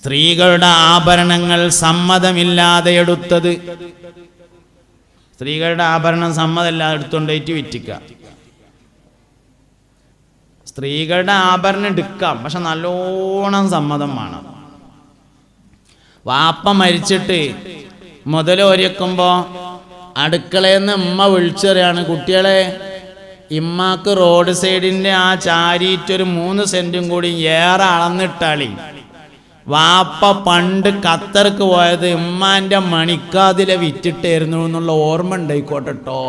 സ്ത്രീകളുടെ ആഭരണങ്ങൾ സമ്മതമില്ലാതെ എടുത്തത്. സ്ത്രീകളുടെ ആഭരണം സമ്മതമില്ലാതെ എടുത്തുകൊണ്ടേറ്റ് വിറ്റിക്ക. സ്ത്രീകളുടെ ആഭരണം എടുക്കാം പക്ഷെ നല്ലോണം സമ്മതം വേണം. വാപ്പ മരിച്ചിട്ട് മുതലോരിക്കുമ്പോൾ അടുക്കളയിൽ നിന്ന് ഉമ്മ വിളിച്ചറിയാണ് കുട്ടികളെ ഇമ്മാക്ക് റോഡ് സൈഡിന്റെ ആ ചാരിയിട്ടൊരു മൂന്ന് സെന്റും കൂടി ഏറെ അളന്നിട്ടാളി. വാപ്പ പണ്ട് ഖത്തർക്ക് പോയത് ഉമ്മാന്റെ മണിക്കാതിലെ വിറ്റിട്ടായിരുന്നു എന്നുള്ള ഓർമ്മ ഉണ്ടായിക്കോട്ടെ കേട്ടോ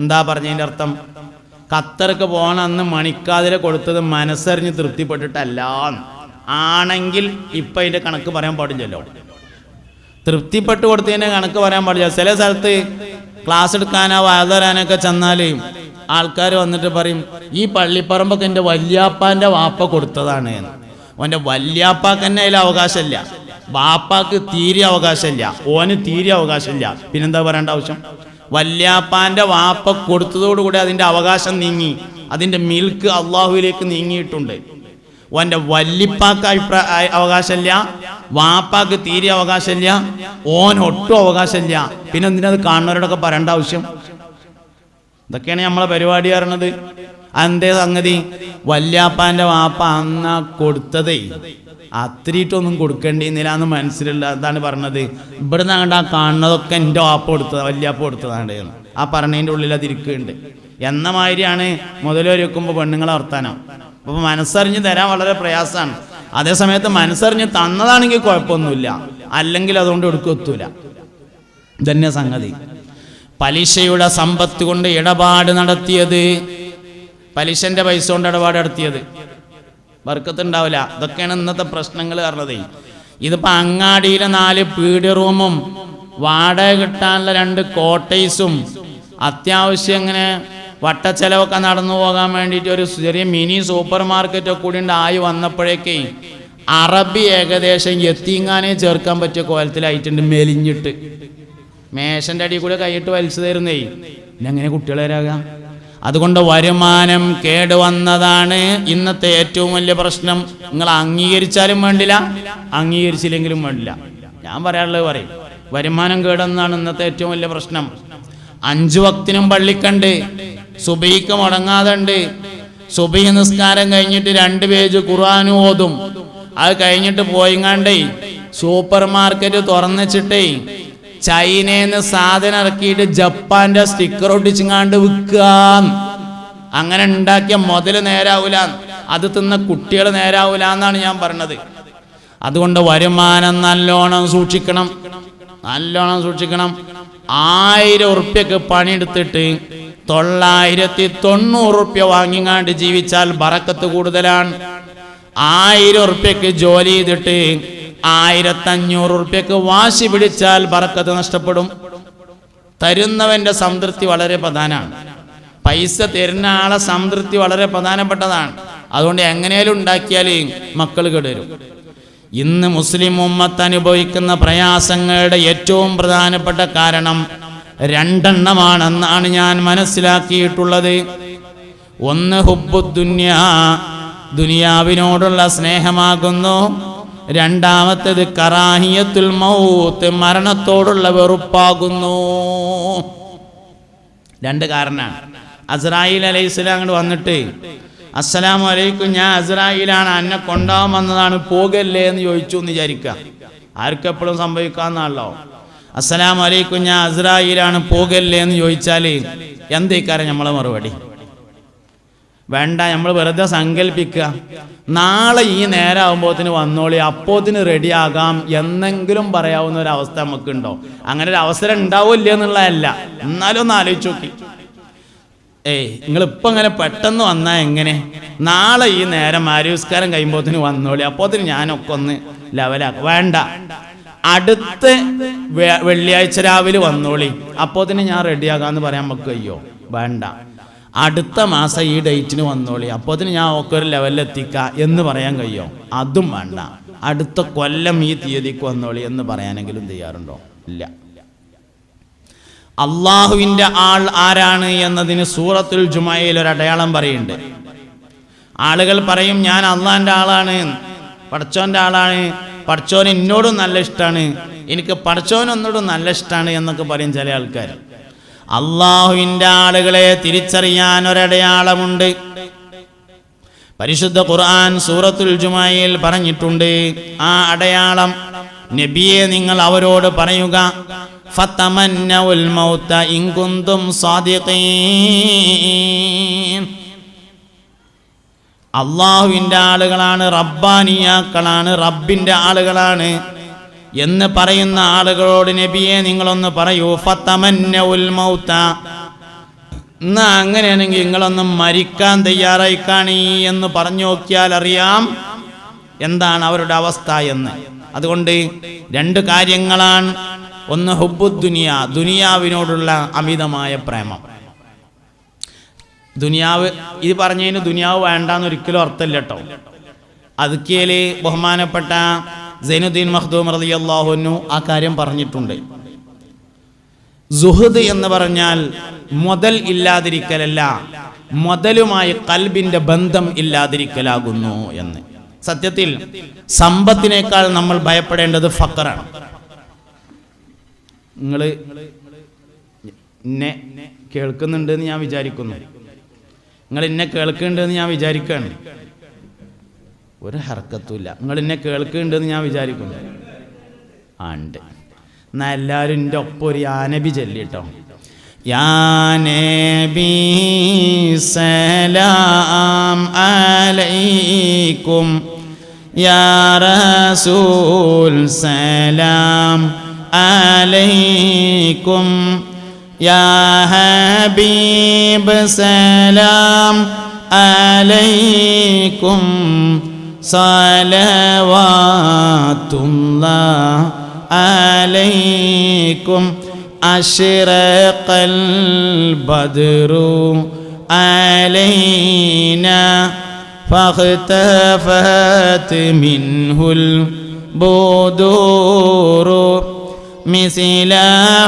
എന്താ പറഞ്ഞതിന്റെ അർത്ഥം? ഖത്തർക്ക് പോണ അന്ന് മണിക്കാതിലെ കൊടുത്തത് മനസ്സറിഞ്ഞ് തൃപ്തിപ്പെട്ടിട്ടല്ല. ആണെങ്കിൽ ഇപ്പം അതിന്റെ കണക്ക് പറയാൻ പാടില്ലല്ലോ. തൃപ്തിപ്പെട്ട് കൊടുത്തതിന്റെ കണക്ക് പറയാൻ പാടില്ല. ചില സ്ഥലത്ത് ക്ലാസ് എടുക്കാനോ വാതരാനൊക്കെ ചെന്നാൽ ആൾക്കാർ വന്നിട്ട് പറയും ഈ പള്ളിപ്പറമ്പൊക്കെ എന്റെ വല്യാപ്പാന്റെ വാപ്പ കൊടുത്തതാണ്. എന്ന് ഓന്റെ വല്യാപ്പാക്ക് തന്നെ അതിൽ അവകാശമില്ല. ബാപ്പാക്ക് തീരെ അവകാശമില്ല. ഓന് തീരെ അവകാശമില്ല. പിന്നെന്താ പറയേണ്ട ആവശ്യം? വല്യാപ്പാന്റെ വാപ്പ കൊടുത്തതോടുകൂടി അതിന്റെ അവകാശം നീങ്ങി. അതിന്റെ മിൽക്ക് അള്ളാഹുവിലേക്ക് നീങ്ങിയിട്ടുണ്ട്. ഓന്റെ വല്ലിപ്പാക്ക് അഭിപ്രായ അവകാശമില്ല. വാപ്പാക്ക് തീരെ അവകാശമില്ല. ഓൻ ഒട്ടും അവകാശമില്ല. പിന്നെ എന്തിനാ അത് കാണുന്നവരോടൊക്കെ പറയേണ്ട ആവശ്യം? ഇതൊക്കെയാണ് നമ്മളെ പരിപാടി പറയണത് അന്തേ സംഗതി വല്യാപ്പാന്റെ വാപ്പ അന്ന കൊടുത്തതേ. അത്രീട്ടൊന്നും കൊടുക്കേണ്ടിന്നില്ല എന്ന് മനസ്സിലുള്ള അതാണ് പറഞ്ഞത്. ഇവിടുന്ന് അങ്ങോട്ട് ആ കാണുന്നതൊക്കെ എന്റെ വാപ്പ കൊടുത്തത് വല്യാപ്പ കൊടുത്തതാണ് എന്ന്. ആ പറഞ്ഞതിന്റെ ഉള്ളിൽ അതിരിക്കുന്നുണ്ട് എന്ന മാതിരിയാണ് മുതലൊരു പെണ്ണുങ്ങളെ വർത്താനം. അപ്പോൾ മനസ്സറിഞ്ഞ് തരാൻ വളരെ പ്രയാസമാണ്. അതേസമയത്ത് മനസ്സറിഞ്ഞ് തന്നതാണെങ്കിൽ കുഴപ്പമൊന്നുമില്ല. അല്ലെങ്കിൽ അതുകൊണ്ട് എടുക്കത്തൂല ഇതന്നെ സംഗതി. പലിശയുടെ സമ്പത്ത് കൊണ്ട് ഇടപാട് നടത്തിയത് പലിശന്റെ പൈസ കൊണ്ട് ഇടപാട് നടത്തിയത്. വർക്കത്തുണ്ടാവില്ല. ഇതൊക്കെയാണ് ഇന്നത്തെ പ്രശ്നങ്ങൾ കാരണതേ ഇതിപ്പോ അങ്ങാടിയിലെ നാല് പീടി റൂമും വാടക കിട്ടാനുള്ള രണ്ട് കോട്ടേഴ്സും അത്യാവശ്യം ഇങ്ങനെ വട്ടച്ചെലവൊക്കെ നടന്നു പോകാൻ വേണ്ടിയിട്ട് ഒരു ചെറിയ മിനി സൂപ്പർ മാർക്കറ്റൊക്കെ കൂടി ഉണ്ടായി വന്നപ്പോഴേക്കേ അറബി ഏകദേശം എത്തിങ്ങാനേ ചേർക്കാൻ പറ്റിയ കോലത്തിലായിട്ടുണ്ട് മെലിഞ്ഞിട്ട്. മേശന്റെ അടിയിൽ കൂടെ കൈയിട്ട് വലിച്ചു തരുന്നേ. പിന്നെ എങ്ങനെ കുട്ടികളെ വരാകാം? അതുകൊണ്ട് വരുമാനം കേടുവന്നതാണ് ഇന്നത്തെ ഏറ്റവും വലിയ പ്രശ്നം. നിങ്ങൾ അംഗീകരിച്ചാലും വേണ്ടില്ല അംഗീകരിച്ചില്ലെങ്കിലും വേണ്ടില്ല. ഞാൻ പറയാനുള്ളത് പറയും വരുമാനം കേടെന്നാണ് ഇന്നത്തെ ഏറ്റവും വലിയ പ്രശ്നം. അഞ്ചു വക്തിനും പള്ളിക്കണ്ട് സുബൈക്ക് മുടങ്ങാതെ ഉണ്ട് സുബൈ നിസ്കാരം കഴിഞ്ഞിട്ട് രണ്ട് പേജ് ഖുർആാനും ഓതും. അത് കഴിഞ്ഞിട്ട് പോയിങ്ങാണ്ടേ സൂപ്പർ മാർക്കറ്റ് തുറന്നിച്ചിട്ടേ ചൈനയിൽ സാധനം ഇറക്കിയിട്ട് ജപ്പാന്റെ സ്റ്റിക്കർ ഒട്ടിച്ചിങ്ങാണ്ട് വിൽക്കാം അങ്ങനെ ഉണ്ടാക്കിയ മുതൽ നേരാവൂല അത് തിന്ന കുട്ടികൾ നേരാവൂല എന്നാണ് ഞാൻ പറഞ്ഞത്. അതുകൊണ്ട് വരുമാനം നല്ലോണം സൂക്ഷിക്കണം. നല്ലോണം സൂക്ഷിക്കണം. ആയിരം ഉറുപ്പ്യക്ക് പണിയെടുത്തിട്ട് തൊള്ളായിരത്തി തൊണ്ണൂറ് ഉറുപ്പ്യ വാങ്ങിങ്ങാണ്ട് ജീവിച്ചാൽ ബറക്കത്ത് കൂടുതലാണ്. ആയിരം ഉറുപ്പ്യക്ക് ജോലി ചെയ്തിട്ട് ആയിരത്തഞ്ഞൂറ് ഉറുപ്പ്യക്ക് വാശി പിടിച്ചാൽ ബറക്കത്ത് നഷ്ടപ്പെടും. തരുന്നവന്റെ സംതൃപ്തി വളരെ പ്രധാനമാണ്. പൈസ തരുന്ന ആളെ സംതൃപ്തി വളരെ പ്രധാനപ്പെട്ടതാണ്. അതുകൊണ്ട് എങ്ങനെയാലും ഉണ്ടാക്കിയാൽ മക്കൾ കിടരും ഇന്ന് മുസ്ലിം ഉമ്മത്ത് അനുഭവിക്കുന്ന പ്രയാസങ്ങളുടെ ഏറ്റവും പ്രധാനപ്പെട്ട കാരണം രണ്ടെണ്ണമാണെന്നാണ് ഞാൻ മനസ്സിലാക്കിയിട്ടുള്ളത്. ഒന്ന് ഹുബ്ബു ദുന്യ. ദുനിയാവിനോടുള്ള സ്നേഹമാകുന്നു. രണ്ടാമത്തേത് കറാഹിയത്തുൽ മൗത്ത് മരണത്തോടുള്ള വെറുപ്പാകുന്നു. രണ്ട് കാരണമാണ് അസ്രായിൽ അലൈഹി സ്വലാം അങ്ങോട്ട് വന്നിട്ട് അസ്സലാമു അലൈക്കും ഞാൻ അസ്രായിലാണ് എന്നെ കൊണ്ടാവാൻ വന്നതാണ് പോകല്ലേ? എന്ന് ചോദിച്ചു എന്ന് വിചാരിക്കുക. ആർക്കെപ്പോഴും സംഭവിക്കാന്നാണല്ലോ. അസ്സലാമു അലൈക്കും ഞാൻ അസ്രായിലാണ് പോകല്ലേ? എന്ന് ചോദിച്ചാൽ എന്തേക്കാരം നമ്മളെ മറുപടി? വേണ്ട നമ്മൾ വെറുതെ സങ്കല്പിക്കുക. നാളെ ഈ നേരമാകുമ്പോത്തിന് വന്നോളി അപ്പോത്തിന് റെഡിയാകാം എന്നെങ്കിലും പറയാവുന്ന ഒരു അവസ്ഥ നമുക്കുണ്ടോ? അങ്ങനെ ഒരു അവസരം ഉണ്ടാവില്ല എന്നുള്ളതല്ല. എന്നാലും ഒന്ന് ആലോചിച്ച് നോക്കി. ഏയ് നിങ്ങൾ ഇപ്പം അങ്ങനെ പെട്ടെന്ന് വന്നാൽ എങ്ങനെ? നാളെ ഈ നേരം ആരോസ്കാരം കഴിയുമ്പോത്തിന് വന്നോളി അപ്പോത്തിന് ഞാനൊക്കെ ഒന്ന് ലെവലാക്കാം വേണ്ട. അടുത്ത വെള്ളിയാഴ്ച രാവിലെ വന്നോളി അപ്പോത്തിന് ഞാൻ റെഡിയാകാന്ന് പറയാൻ നമുക്ക് അയ്യോ വേണ്ട. അടുത്ത മാസം ഈ ഡേറ്റിന് വന്നോളി. അപ്പോൾ അതിന് ഞാൻ ഒക്കെ ഒരു ലെവലിൽ എത്തിക്കാം എന്ന് പറയാൻ കഴിയോ? അതും വേണ്ട. അടുത്ത കൊല്ലം ഈ തീയതിക്ക് വന്നോളി എന്ന് പറയാനെങ്കിലും തയ്യാറുണ്ടോ ഇല്ല. അള്ളാഹുവിന്റെ ആൾ ആരാണ് എന്നതിന് സൂറത്തുൽ ജുമായയിൽ ഒരു അടയാളം പറയുന്നുണ്ട്. ആളുകൾ പറയും ഞാൻ അള്ളാഹിന്റെ ആളാണ്. പടച്ചോന്റെ ആളാണ്. പഠിച്ചോൻ എന്നോടും നല്ല ഇഷ്ടമാണ് എനിക്ക് പഠിച്ചോൻ ഒന്നോടും നല്ല ഇഷ്ടമാണ് എന്നൊക്കെ പറയും ചില ആൾക്കാർ അള്ളാഹുവിന്റെ ആളുകളെ തിരിച്ചറിയാൻ ഒരടയാളമുണ്ട്. പരിശുദ്ധ ഖുർആൻ സൂറത്തുൽ ജുമായിൽ പറഞ്ഞിട്ടുണ്ട് ആ അടയാളം നബിയെ നിങ്ങൾ അവരോട് പറയുക അള്ളാഹുവിന്റെ ആളുകളാണ് റബ്ബാനിയാക്കളാണ് റബ്ബിന്റെ ആളുകളാണ്. എന്ന് പറയുന്ന ആളുകളോട് നബിയെ നിങ്ങളൊന്ന് പറയൂ ഫത്തമന്ന ഉൽമൗത്ത എന്നാ അങ്ങനെയാണെങ്കിൽ നിങ്ങളൊന്ന് മരിക്കാൻ തയ്യാറായി കാണി എന്ന് പറഞ്ഞു നോക്കിയാൽ അറിയാം എന്താണ് അവരുടെ അവസ്ഥ എന്ന്. അതുകൊണ്ട് രണ്ട് കാര്യങ്ങളാണ്. ഒന്ന് ഹുബു ദുനിയ ദുനിയാവിനോടുള്ള അമിതമായ പ്രേമം. ദുനിയാവ് ഇത് പറഞ്ഞതിന് ദുനിയാവ് വേണ്ടാന്ന് ഒരിക്കലും അർത്ഥമില്ല കേട്ടോ. അതുക്കേൽ ബഹുമാനപ്പെട്ട സൈനുദ്ദീൻ മഖ്ദൂം അള്ളാഹുനു ആ കാര്യം പറഞ്ഞിട്ടുണ്ട്. സുഹദ് എന്ന് പറഞ്ഞാൽ മുതൽ ഇല്ലാതിരിക്കലല്ല മുതലുമായി കൽബിന്റെ ബന്ധം ഇല്ലാതിരിക്കലാകുന്നു എന്ന്. സത്യത്തിൽ സമ്പത്തിനേക്കാൾ നമ്മൾ ഭയപ്പെടേണ്ടത് ഫക്കറാണ് നിങ്ങൾ എന്നെ കേൾക്കുന്നുണ്ട് എന്ന് ഞാൻ വിചാരിക്കുന്നു. നിങ്ങൾ എന്നെ കേൾക്കുന്നുണ്ട് എന്ന് ഞാൻ വിചാരിക്കുകയാണ്. ഒരു ഹർക്കത്തുമില്ല. നിങ്ങൾ എന്നെ കേൾക്കുന്നുണ്ടെന്ന് ഞാൻ വിചാരിക്കുന്നു ആ ഉണ്ട്. എന്നാ എല്ലാവരും എന്റെ ഒപ്പം ഒരു യാനബി ചെല്ലിട്ടോ. സലാം അലൈക്കും. യാ റസൂൽ സലാം അലൈക്കും. യാ ഹബീബ് സലാം അലൈക്കും. صلوات عليكم أشرق البدر علينا فاختفت منه البدور مثل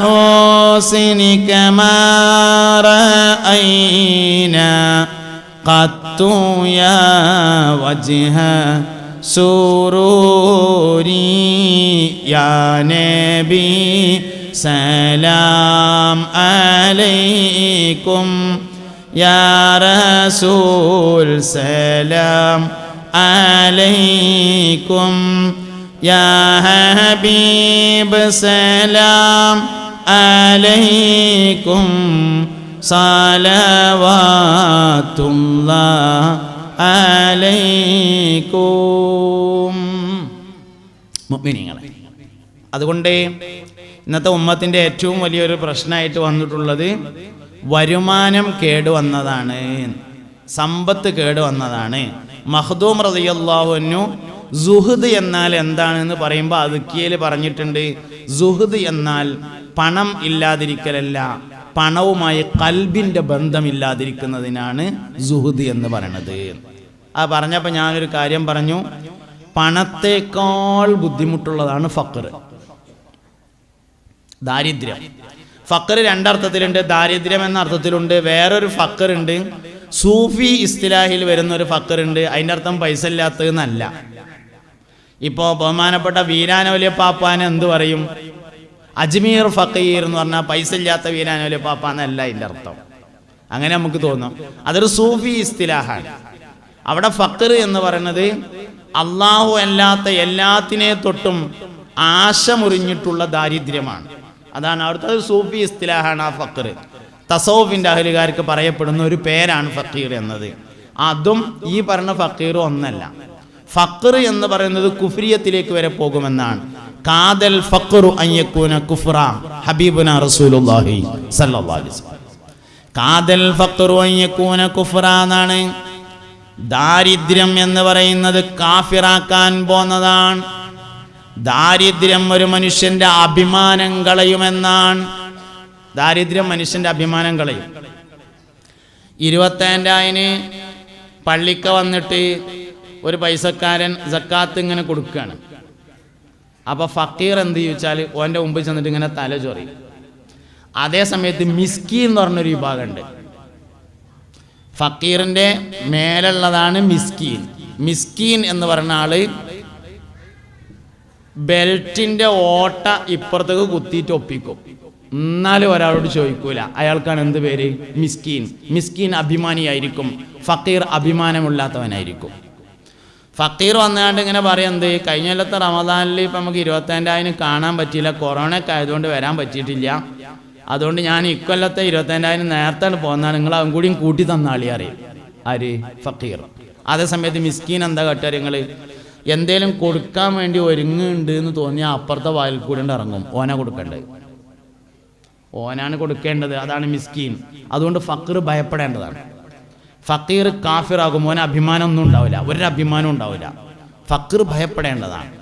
حسنك ما رأينا قط يا وجه سروري يا نبي سلام عليكم يا رسول سلام عليكم يا حبيب سلام عليكم സാലവാത്തുള്ള അലൈക്കും. അതുകൊണ്ട് ഇന്നത്തെ ഉമ്മത്തിന്റെ ഏറ്റവും വലിയൊരു പ്രശ്നമായിട്ട് വന്നിട്ടുള്ളത് വരുമാനം കേടുവന്നതാണ്. സമ്പത്ത് കേടുവന്നതാണ്. മഹദൂം റതിയല്ലാഹുനു സുഹൃദ് എന്നാൽ എന്താണെന്ന് പറയുമ്പോൾ അതുക്കിയിൽ പറഞ്ഞിട്ടുണ്ട്. സുഹൃദ് എന്നാൽ പണം ഇല്ലാതിരിക്കലല്ല. പണവുമായി കൽബിന്റെ ബന്ധമില്ലാതിരിക്കുന്നതിനാണ് സുഹൃദ് എന്ന് പറയണത്. ആ പറഞ്ഞപ്പോൾ ഞാനൊരു കാര്യം പറഞ്ഞു. പണത്തേക്കാൾ ബുദ്ധിമുട്ടുള്ളതാണ് ഫക്കർ ദാരിദ്ര്യം. ഫക്കർ രണ്ടർത്ഥത്തിലുണ്ട് ദാരിദ്ര്യം എന്ന അർത്ഥത്തിലുണ്ട് വേറൊരു ഫക്കർ ഉണ്ട് സൂഫി ഇസ്തിലാഹിൽ വരുന്ന ഒരു ഫക്കർ ഉണ്ട് അതിന്റെ അർത്ഥം പൈസ ഇല്ലാത്തതെന്നല്ല. ഇപ്പോൾ ബഹുമാനപ്പെട്ട വീരാനവലിയ പാപ്പാൻ എന്ത് പറയും? അജ്മീർ ഫക്കീർ എന്ന് പറഞ്ഞാൽ പൈസ ഇല്ലാത്ത വീരാനവലിയ പാപ്പ എന്നല്ല ഇതിന്റെ അർത്ഥം. അങ്ങനെ നമുക്ക് തോന്നും. അതൊരു സൂഫി ഇസ്തിലാഹാണ്. അവിടെ ഫക്കർ എന്ന് പറയുന്നത് അള്ളാഹു അല്ലാത്ത എല്ലാത്തിനെ തൊട്ടും ആശ മുറിഞ്ഞിട്ടുള്ള ദാരിദ്ര്യമാണ്. അതാണ് അവിടുത്തെ ഒരു സൂഫി ഇസ്തിലാഹാണ് ആ ഫക്കർ. തസോഫിന്റെ അഹലുകാർക്ക് പറയപ്പെടുന്ന ഒരു പേരാണ് ഫക്കീർ എന്നത്. അതും ഈ പറഞ്ഞ ഫക്കീർ ഒന്നല്ല. ഫക്കർ എന്ന് പറയുന്നത് കുഫ്രിയത്തിലേക്ക് വരെ പോകുമെന്നാണ്. കാതൽ ഹബീബുന റസൂലുള്ളാഹി സല്ലല്ലാഹി കാതൽ എന്നാണ് ദാരിദ്ര്യം എന്ന് പറയുന്നത് കാഫിറാക്കാൻ പോന്നതാണ്. ദാരിദ്ര്യം ഒരു മനുഷ്യന്റെ അഭിമാനം കളയുമെന്നാണ് ദാരിദ്ര്യം മനുഷ്യന്റെ അഭിമാനം കളയും ഇരുപത്തേഴായിന് പള്ളിക്ക വന്നിട്ട് ഒരു പൈസക്കാരൻ സക്കാത്ത് ഇങ്ങനെ കൊടുക്കുകയാണ്. അപ്പൊ ഫക്കീർ എന്ത് ചോദിച്ചാൽ ഓന്റെ മുമ്പിൽ ചെന്നിട്ട് ഇങ്ങനെ തല ചൊറി. അതേ സമയത്ത് മിസ്കി എന്ന് പറഞ്ഞൊരു വിഭാഗമുണ്ട് ഫക്കീറിന്റെ മേലുള്ളതാണ് മിസ്കീൻ. മിസ്കീൻ എന്ന് പറഞ്ഞ ആൾ ബെൽറ്റിന്റെ ഓട്ട ഇപ്പുറത്തേക്ക് കുത്തിയിട്ട് ഒപ്പിക്കും. എന്നാലും ഒരാളോട് ചോദിക്കൂല. അയാൾക്കാണ് എന്ത് പേര്? മിസ്കീൻ. മിസ്കീൻ അഭിമാനിയായിരിക്കും. ഫക്കീർ അഭിമാനമില്ലാത്തവനായിരിക്കും. ഫക്കീർ വന്നുകൊണ്ട് ഇങ്ങനെ പറയുന്നത് കഴിഞ്ഞ കൊല്ലത്തെ റമദാനിൽ ഇപ്പം നമുക്ക് ഇരുപത്തഞ്ചായിരം കാണാൻ പറ്റിയില്ല കൊറോണ ഒക്കെ ആയതുകൊണ്ട് വരാൻ പറ്റിയിട്ടില്ല. അതുകൊണ്ട് ഞാൻ ഇക്കൊല്ലത്തെ ഇരുപത്തേഴായിരം നേരത്തെ പോന്നാൽ നിങ്ങൾ അവൻ കൂടിയും കൂട്ടി തന്നാളി അറിയും. ആര്? ഫക്കീർ. അതേ സമയത്ത് മിസ്കീൻ എന്താ കേട്ടോ നിങ്ങൾ എന്തേലും കൊടുക്കാൻ വേണ്ടി ഒരുങ്ങുന്നുണ്ട് എന്ന് തോന്നിയാൽ അപ്പുറത്തെ വായിൽ കൂടെ ഇറങ്ങും. ഓന കൊടുക്കേണ്ടത് ഓനാണ് കൊടുക്കേണ്ടത്. അതാണ് മിസ്കീൻ. അതുകൊണ്ട് ഫക്കീർ ഭയപ്പെടേണ്ടതാണ്. ഫക്കീർ കാഫിറാകും. മോനെ അഭിമാനം ഒന്നും ഉണ്ടാവില്ല. ഒരു ഉണ്ടാവില്ല. ഫക്കീർ ഭയപ്പെടേണ്ടതാണ്.